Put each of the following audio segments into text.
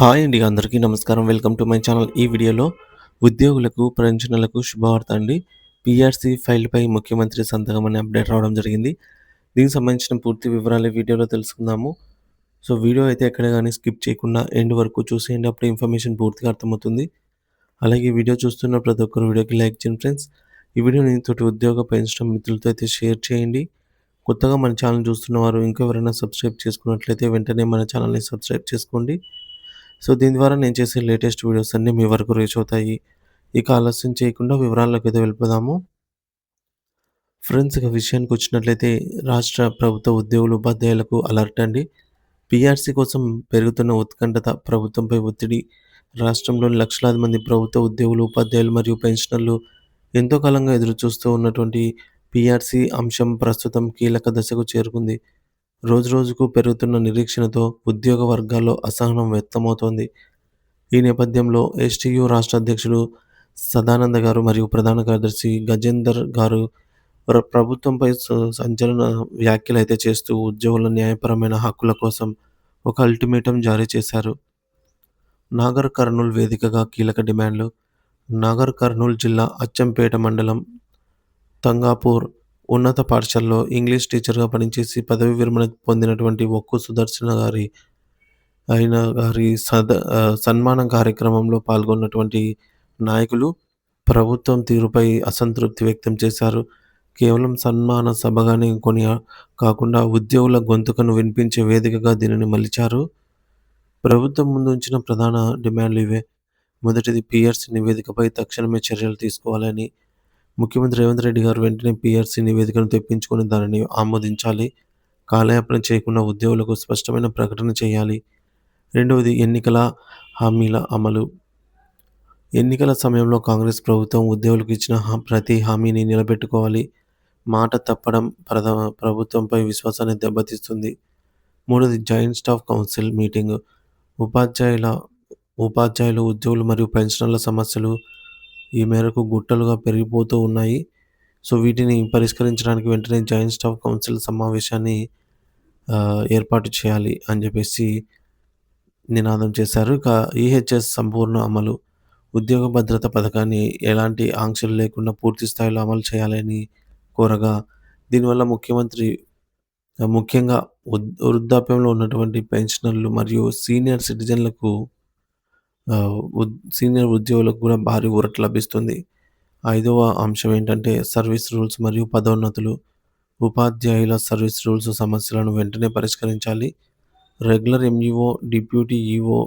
Hi అండి అందరికీ నమస్కారం. Welcome to my channel. ఈ వీడియోలో ఉద్యోగులకు పెన్షన్లకు శుభవార్త అండి. పిఆర్సీ ఫైల్పై ముఖ్యమంత్రి సంతకం అనే అప్డేట్ రావడం జరిగింది. దీనికి సంబంధించిన పూర్తి వివరాలు వీడియోలో తెలుసుకుందాము. సో వీడియో అయితే ఎక్కడ కానీ స్కిప్ చేయకుండా ఎండ్ వరకు చూసేయండి. అప్పుడు ఇన్ఫర్మేషన్ పూర్తిగా అర్థమవుతుంది. అలాగే వీడియో చూస్తున్న ప్రతి ఒక్కరు వీడియోకి లైక్ చేయండి ఫ్రెండ్స్. ఈ వీడియోని తోటి ఉద్యోగ పెన్షన్ మిత్రులతో అయితే షేర్ చేయండి. కొత్తగా మన ఛానల్ చూస్తున్న వారు ఇంకెవరైనా సబ్స్క్రైబ్ చేసుకున్నట్లయితే వెంటనే మన ఛానల్ని సబ్స్క్రైబ్ చేసుకోండి. సో దీని ద్వారా నేను చేసే లేటెస్ట్ వీడియోస్ అన్నీ మీ వరకు రీచ్ అవుతాయి. ఇక ఆలస్యం చేయకుండా వివరాల్లోకి అయితే వెళ్ళిపోదాము. ఫ్రెండ్స్ ఇక విషయానికి వచ్చినట్లయితే రాష్ట్ర ప్రభుత్వ ఉద్యోగులు ఉపాధ్యాయులకు అలర్ట్ అండి. పీఆర్సీ కోసం పెరుగుతున్న ఉత్కంఠత ప్రభుత్వంపై ఒత్తిడి రాష్ట్రంలోని లక్షలాది మంది ప్రభుత్వ ఉద్యోగులు ఉపాధ్యాయులు మరియు పెన్షనర్లు ఎంతో కాలంగా ఎదురు చూస్తూ ఉన్నటువంటి పీఆర్సీ అంశం ప్రస్తుతం కీలక దశకు చేరుకుంది. రోజురోజుకు పెరుగుతున్న నిరీక్షణతో ఉద్యోగ వర్గాల్లో అసహనం వ్యక్తమవుతోంది. ఈ నేపథ్యంలో ఎస్టీయు రాష్ట్ర అధ్యక్షుడు సదానంద గారు మరియు ప్రధాన కార్యదర్శి గజేందర్ గారు ప్రభుత్వంపై స- సంచలన వ్యాఖ్యలు అయితే చేస్తూ ఉద్యోగుల న్యాయపరమైన హక్కుల కోసం ఒక అల్టిమేటం జారీ చేశారు. నాగర్ కర్నూల్ వేదికగా కీలక డిమాండ్లు. నాగర్ కర్నూల్ జిల్లా అచ్చంపేట మండలం తంగాపూర్ ఉన్నత పాఠశాలలో ఇంగ్లీష్ టీచర్గా పనిచేసి పదవి విరమణ పొందినటువంటి ఒక్కు సుదర్శన గారి ఆయన గారి సద సన్మానం కార్యక్రమంలో పాల్గొన్నటువంటి నాయకులు ప్రభుత్వం తీరుపై అసంతృప్తి వ్యక్తం చేశారు. కేవలం సన్మాన సభగానే కొని కాకుండా ఉద్యోగుల గొంతుకను వినిపించే వేదికగా దీనిని మలిచారు. ప్రభుత్వం ముందుంచిన ప్రధాన డిమాండ్లు ఇవే. మొదటిది పిఆర్సీ నివేదికపై తక్షణమే చర్యలు తీసుకోవాలని ముఖ్యమంత్రి రేవంత్ రెడ్డి గారు వెంటనే పీఆర్సీ నివేదికను తెప్పించుకొని దానిని ఆమోదించాలి. కాలయాపన చేయకుండా ఉద్యోగులకు స్పష్టమైన ప్రకటన చేయాలి. రెండవది ఎన్నికల హామీల అమలు. ఎన్నికల సమయంలో కాంగ్రెస్ ప్రభుత్వం ఉద్యోగులకు ఇచ్చిన ప్రతి హామీని నిలబెట్టుకోవాలి. మాట తప్పడం ప్రధ ప్రభుత్వంపై విశ్వాసాన్ని దెబ్బతీస్తుంది. మూడవది జాయింట్ స్టాఫ్ కౌన్సిల్ మీటింగ్. ఉపాధ్యాయుల ఉపాధ్యాయులు ఉద్యోగులు మరియు పెన్షనర్ల సమస్యలు ఈ మేరకు గుట్టలుగా పెరిగిపోతూ ఉన్నాయి. సో వీటిని పరిష్కరించడానికి వెంటనే జాయింట్ స్టాఫ్ కౌన్సిల్ సమావేశాన్ని ఏర్పాటు చేయాలి అని చెప్పేసి నినాదం చేశారు. ఇక ఈహెచ్ఎస్ సంపూర్ణ అమలు ఉద్యోగ భద్రత పథకాన్ని ఎలాంటి ఆంక్షలు లేకుండా పూర్తి స్థాయిలో అమలు చేయాలని కోరగా దీనివల్ల ముఖ్యమంత్రి ముఖ్యంగా వృద్- వృద్ధాప్యంలో ఉన్నటువంటి పెన్షనర్లు మరియు సీనియర్ సిటిజన్లకు సీనియర్ ఉద్యోగులకు కూడా భారీ ఊరట లభిస్తుంది. ఐదవ అంశం ఏంటంటే సర్వీస్ రూల్స్ మరియు పదోన్నతులు. ఉపాధ్యాయుల సర్వీస్ రూల్స్ సమస్యలను వెంటనే పరిష్కరించాలి. Regular MEO deputy EO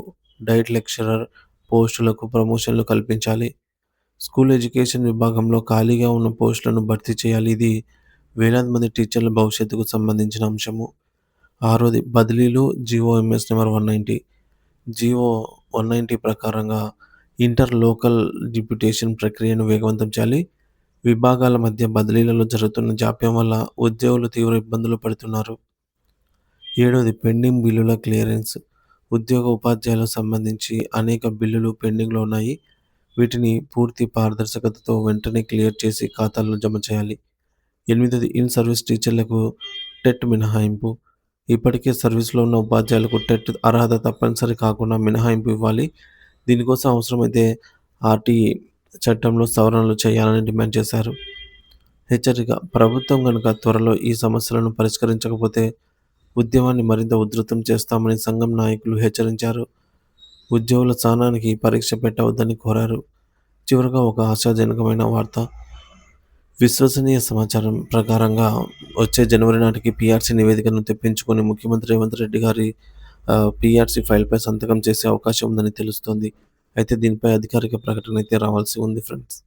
DIET lecturer పోస్టులకు ప్రమోషన్లు కల్పించాలి. స్కూల్ ఎడ్యుకేషన్ విభాగంలో ఖాళీగా ఉన్న పోస్టులను భర్తీ చేయాలి. ఇది వేలాది మంది టీచర్ల భవిష్యత్తుకు సంబంధించిన అంశము. ఆరోది బదిలీలు GO Ms number one ninety. GO one ninety ప్రకారంగా ఇంటర్ లోకల్ డిప్యుటేషన్ ప్రక్రియను వేగవంతం చేయాలి. విభాగాల మధ్య బదిలీలలో జరుగుతున్న జాప్యం వల్ల ఉద్యోగులు తీవ్ర ఇబ్బందులు పడుతున్నారు. ఏడవది పెండింగ్ బిల్లుల క్లియరెన్స్. ఉద్యోగ ఉపాధ్యాయులకు సంబంధించి అనేక బిల్లులు పెండింగ్లో ఉన్నాయి. వీటిని పూర్తి పారదర్శకతతో వెంటనే క్లియర్ చేసి ఖాతాల్లో జమ చేయాలి. ఎనిమిదవది ఇన్ సర్వీస్ టీచర్లకు టెట్ మినహాయింపు. ఇప్పటికే సర్వీస్లో ఉన్న ఉపాధ్యాయులకు టెట్ అర్హత తప్పనిసరి కాకుండా మినహాయింపు ఇవ్వాలి. దీనికోసం అవసరమైతే ఆర్టీ చట్టంలో సవరణలు చేయాలని డిమాండ్ చేశారు. హెచ్చరిక ప్రభుత్వం కనుక త్వరలో ఈ సమస్యలను పరిష్కరించకపోతే ఉద్యమాన్ని మరింత ఉధృతం చేస్తామని సంఘం నాయకులు హెచ్చరించారు. ఉద్యోగుల స్థానానికి పరీక్ష పెట్టవద్దని కోరారు. చివరగా ఒక ఆశాజనకమైన వార్త విశ్వసనీయ సమాచారం ప్రకారంగా వచ్చే జనవరి నాటికి పీఆర్సీ నివేదికను తెప్పించుకొని ముఖ్యమంత్రి రేవంత్ రెడ్డి గారి పీఆర్సీ ఫైల్పై సంతకం చేసే అవకాశం ఉందని తెలుస్తోంది. అయితే దీనిపై అధికారిక ప్రకటన అయితే రావాల్సి ఉంది ఫ్రెండ్స్